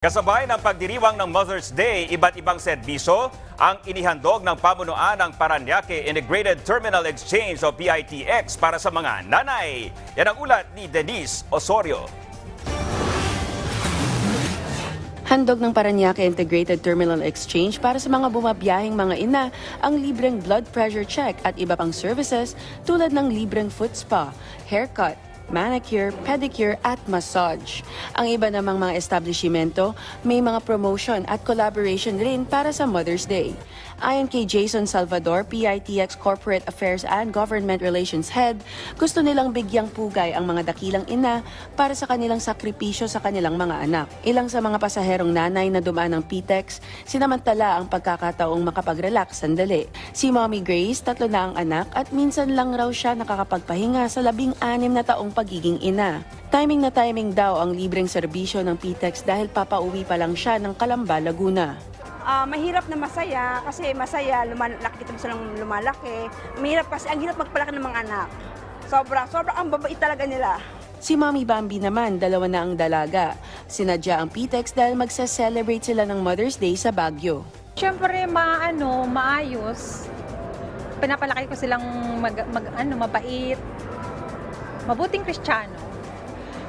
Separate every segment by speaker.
Speaker 1: Kasabay ng pagdiriwang ng Mother's Day, iba't ibang serbisyo ang inihandog ng pamunuan ng Paranaque Integrated Terminal Exchange o PITX para sa mga nanay. Yan ang ulat ni Denise Osorio.
Speaker 2: Handog ng Paranaque Integrated Terminal Exchange para sa mga bumabiyahing mga ina ang libreng blood pressure check at iba pang services tulad ng libreng foot spa, haircut, manicure, pedicure at massage. Ang iba namang mga establishmento may mga promotion at collaboration rin para sa Mother's Day. Ayon kay Jason Salvador, PITX Corporate Affairs and Government Relations Head, gusto nilang bigyang pugay ang mga dakilang ina para sa kanilang sakripisyo sa kanilang mga anak. Ilang sa mga pasaherong nanay na dumaan ng PTEX, sinamantala ang pagkakataong makapag-relax sandali. Si Mommy Grace, tatlo na ang anak at minsan lang raw siya nakakapagpahinga sa labing anim na taong pagiging ina. Timing na timing daw ang libreng serbisyo ng PTEX dahil papauwi pa lang siya ng Calamba, Laguna.
Speaker 3: Ah, mahirap na masaya kasi masaya, lumalaki kita silang lumalaki. Mahirap kasi, ang hirap magpalaki ng mga anak. Sobra, sobra ang babait talaga nila.
Speaker 2: Si Mommy Bambi naman, dalawa na ang dalaga. Sinadya ang PTEX dahil magsa-celebrate sila ng Mother's Day sa Baguio.
Speaker 4: Siyempre, maano, maayos. Pinapalaki ko silang mag, mag, ano, mabait, mabuting kristyano.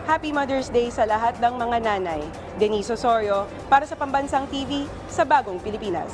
Speaker 5: Happy Mother's Day sa lahat ng mga nanay. Denise Osorio para sa Pambansang TV sa Bagong Pilipinas.